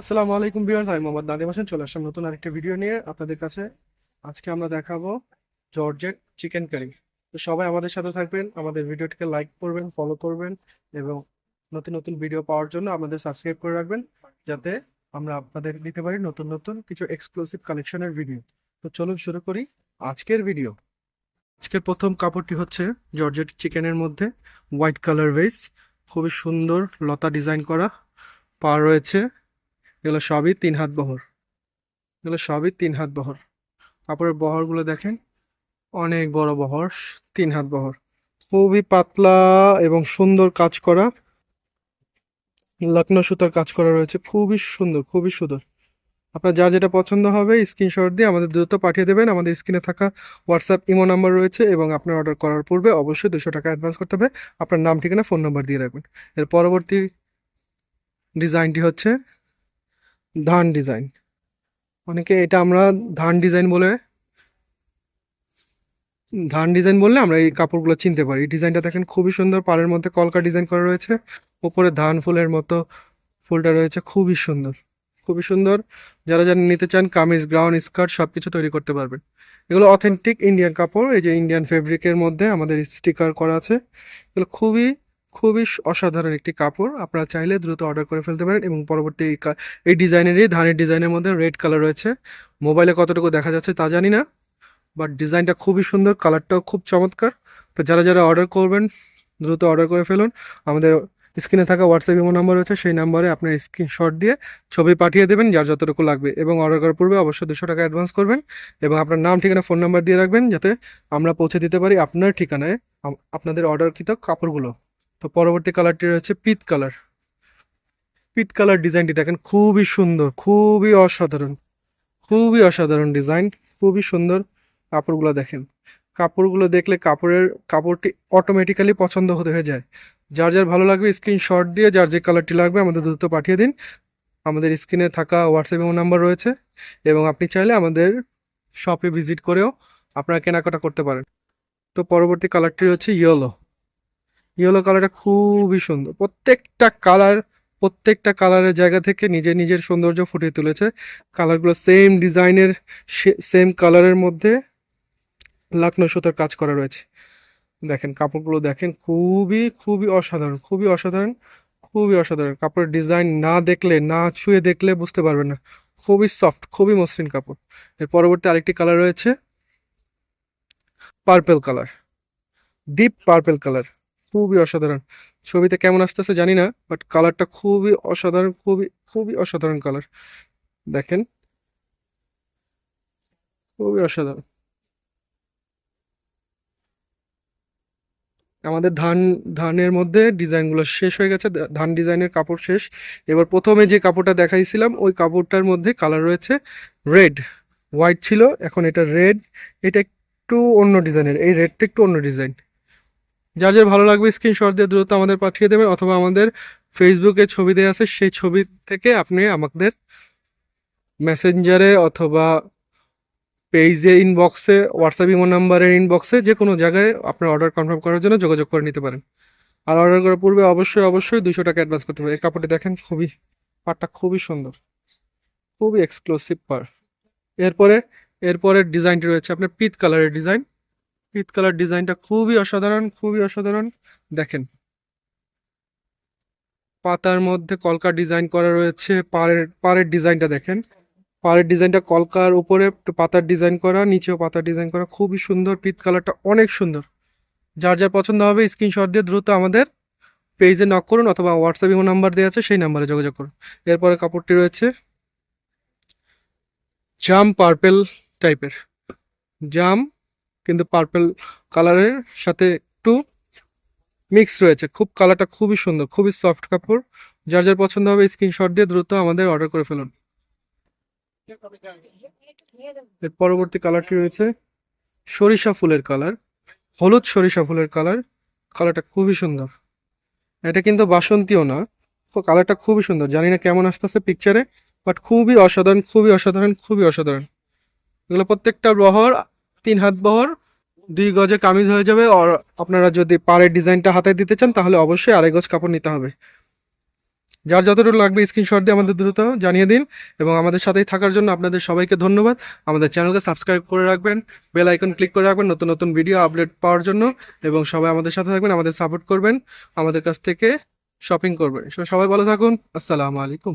আসসালামু আলাইকুম ভিউয়ার্স, আমি মোহাম্মদ নাদিম হোসেন। চলে আসলাম নতুন আরেকটা ভিডিও নিয়ে। আপনাদের কাছে আজকে আমরা দেখাবো জর্জেট চিকেন কারি তো সবাই আমাদের সাথে থাকবেন, আমাদের ভিডিওটিকে লাইক করবেন ফলো করবেন এবং নতুন নতুন ভিডিও পাওয়ার জন্য আমাদের সাবস্ক্রাইব করে রাখবেন যাতে আমরা আপনাদের দিতে পারি নতুন নতুন কিছু এক্সক্লুসিভ কালেকশনের ভিডিও তো চলুন শুরু করি আজকের ভিডিও আজকের প্রথম কাপড়টি হচ্ছে জর্জেট চিকেনের মধ্যে হোয়াইট কালার ভেস খুবই সুন্দর লতা ডিজাইন করা। পা রয়েছে এগুলো সবই তিন হাত বহর। এগুলো সবই তিন হাত বহর। কাপড়ের বহরগুলো দেখেন, অনেক বড় বহর, তিন হাত বহর। খুবই পাতলা এবং সুন্দর কাজ করা, লক্ষ্ণৌ সুতার কাজ করা রয়েছে। খুবই সুন্দর খুবই সুন্দর। আপনার যা যেটা পছন্দ হবে স্ক্রিনশট দিয়ে আমাদের দ্রুত পাঠিয়ে দেবেন। আমাদের স্ক্রিনে থাকা হোয়াটসঅ্যাপ ইমো নাম্বার রয়েছে এবং আপনার অর্ডার করার পূর্বে অবশ্যই দুশো টাকা অ্যাডভান্স করতে হবে। আপনার নাম, ঠিকানা ফোন নাম্বার দিয়ে রাখবেন। এর পরবর্তী ডিজাইনটি হচ্ছে ধান ডিজাইন। অনেকে এটা আমরা ধান ডিজাইন বলে, ধান ডিজাইন বললে আমরা এই কাপড়গুলো চিনতে পারি। ডিজাইনটা দেখেন খুবই সুন্দর, পাড়ের মধ্যে কলকা ডিজাইন করা রয়েছে, উপরে ধান ফুলের মতো ফুলটা রয়েছে, খুবই সুন্দর। খুবই সুন্দর। যারা যারা নিতে চান, কামিজ গ্রাউন্ড স্কার্ট সব কিছু তৈরি করতে পারবেন। এগুলো অথেন্টিক ইন্ডিয়ান কাপড়, এই যে ইন্ডিয়ান ফেব্রিকের মধ্যে আমাদের স্টিকার করা আছে। এগুলো খুবই খুবই অসাধারণ একটি কাপড়। আপনারা চাইলে দ্রুত অর্ডার করে ফেলতে পারেন এবং পরবর্তী এই ডিজাইনেরই ধানের ডিজাইনের মধ্যে রেড কালার রয়েছে। মোবাইলে কতটুকু দেখা যাচ্ছে তা জানি না বাট ডিজাইনটা খুবই সুন্দর কালারটাও খুব চমৎকার। তো যারা যারা অর্ডার করবেন, দ্রুত অর্ডার করে ফেলুন। আমাদের স্ক্রিনে থাকা হোয়াটসঅ্যাপ ইমো নাম্বার রয়েছে, সেই নাম্বারে আপনার স্ক্রিনশট দিয়ে ছবি পাঠিয়ে দেবেন যার যতটুকু লাগবে এবং অর্ডার করার পূর্বে অবশ্যই দুশো টাকা অ্যাডভান্স করবেন এবং আপনার নাম, ঠিকানা ফোন নাম্বার দিয়ে রাখবেন যাতে আমরা পৌঁছে দিতে পারি আপনার ঠিকানায় আপনাদের অর্ডারকৃত কাপড়গুলো। তো পরবর্তী কালারটি রয়েছে পিত কালার পিত কালার ডিজাইনটি দেখেন খুবই সুন্দর, খুবই অসাধারণ খুবই অসাধারণ ডিজাইন খুবই সুন্দর কাপড়গুলো দেখেন। কাপড়গুলো দেখলে কাপড়ের, কাপড়টি অটোমেটিক্যালি পছন্দ হতে হয়ে যায়। যার যার ভালো লাগবে স্ক্রিনশট দিয়ে, যার যে কালারটি লাগবে আমাদের দ্রুত পাঠিয়ে দিন। আমাদের স্ক্রিনে থাকা হোয়াটসঅ্যাপ এবং নাম্বার রয়েছে এবং আপনি চাইলে আমাদের শপে ভিজিট করেও আপনারা কেনাকাটা করতে পারেন। তো পরবর্তী কালারটি হচ্ছে ইয়েলো ইয়েলো কালারটা খুবই সুন্দর। প্রত্যেকটা কালার প্রত্যেকটা কালারের জায়গা থেকে নিজে নিজের সৌন্দর্য ফুটিয়ে তুলেছে। কালারগুলো সেম ডিজাইনের সেম কালারের মধ্যে লাকনো সুতার কাজ করা রয়েছে। দেখেন কাপড়গুলো দেখেন খুবই খুবই অসাধারণ খুবই অসাধারণ খুবই অসাধারণ। কাপড়ের ডিজাইন না দেখলে, না ছুঁয়ে দেখলে বুঝতে পারবেন না। খুবই সফট খুবই মসৃণ কাপড়। এর পরবর্তী আরেকটি কালার রয়েছে purple colour deep purple colour খুবই অসাধারণ। ছবিতে কেমন আসতেছে জানি না বাট কালারটা খুবই অসাধারণ, খুবই খুবই অসাধারণ কালার দেখেন। খুবই অসাধারণ। আমাদের ধান, ধানের মধ্যে ডিজাইনগুলো শেষ হয়ে গেছে ধান ডিজাইনের কাপড় শেষ। এবার প্রথমে যে কাপড়টা দেখাইছিলাম, ওই কাপড়টার মধ্যে কালার রয়েছে রেড হোয়াইট ছিল, এখন এটা রেড এটা একটু অন্য ডিজাইনের এই রেডটা একটু অন্য ডিজাইন যার যার ভালো লাগবে স্ক্রিনশট দিয়ে দ্রুত আমাদের পাঠিয়ে দেবেন অথবা আমাদের ফেসবুকে ছবি দেওয়া আছে, সেই ছবি থেকে আপনি আমাদের মেসেঞ্জারে অথবা পেজে ইনবক্সে হোয়াটসঅ্যাপ ইমো নাম্বারের ইনবক্সে যে কোনো জায়গায় আপনার অর্ডার কনফার্ম করার জন্য যোগাযোগ করে নিতে পারেন। আর অর্ডার করার পূর্বে অবশ্যই অবশ্যই দুশো টাকা অ্যাডভান্স করতে হবে। এই কাপড়টি দেখেন, খুবই, পাটটা খুবই সুন্দর। খুবই এক্সক্লুসিভ পার এরপরে এরপরের ডিজাইনটি রয়েছে। আপনার পিত কালারের ডিজাইন পিত কালার ডিজাইনটা খুবই অসাধারণ খুবই অসাধারণ। দেখেন। পাতার মধ্যে কলকা ডিজাইন করা রয়েছে, পাড়ের পাড়ের ডিজাইনটা দেখেন। পাড়ের ডিজাইনটা কলকার উপরে পাতার ডিজাইন করা, নিচেও পাতার ডিজাইন করা, খুবই সুন্দর পিত কালারটা অনেক সুন্দর। যার যার পছন্দ হবে স্ক্রিনশট দিয়ে দ্রুত আমাদের পেজে নক করুন অথবা হোয়াটসঅ্যাপ ইমো নাম্বার দেওয়া আছে, সেই নাম্বারে যোগাযোগ করুন। এরপরে কাপড়টি রয়েছে জাম পার্পেল টাইপের জাম কিন্তু পার্পেল কালারের সাথে একটু মিক্স রয়েছে। খুব কালারটা খুবই সুন্দর, খুবই সফট কাপড়। যার যার পছন্দ হবে স্ক্রিনশট দিয়ে দ্রুত আমাদের অর্ডার করে ফেলুন। এর পরবর্তী কালারটি রয়েছে সরিষা ফুলের কালার হলুদ সরিষা ফুলের কালার কালারটা খুবই সুন্দর। এটা কিন্তু বাসন্তীও না কালারটা খুবই সুন্দর। জানি না কেমন আসতেছে পিকচারে বাট খুবই অসাধারণ খুবই অসাধারণ খুবই অসাধারণ। এগুলো প্রত্যেকটা বহর তিন হাত বহর, দুই গজে কামিজ হয়ে যাবে। আর আপনারা যদি পাড়ের ডিজাইনটা হাতে দিতে চান, তাহলে অবশ্যই আড়াই গজ কাপড় নিতে হবে। যার যতটুকু লাগবে স্ক্রিনশট দিয়ে আমাদের দ্রুত জানিয়ে দিন, এবং আমাদের সাথেই থাকার জন্য আপনাদের সবাইকে ধন্যবাদ। আমাদের চ্যানেলকে সাবস্ক্রাইব করে রাখবেন বেল আইকন ক্লিক করে রাখবেন, নতুন নতুন ভিডিও আপডেট পাওয়ার জন্য, এবং সবাই আমাদের সাথে থাকবেন, আমাদের সাপোর্ট করবেন, আমাদের কাছ থেকে শপিং করবেন। সবাই ভালো থাকুন, আসসালামু আলাইকুম।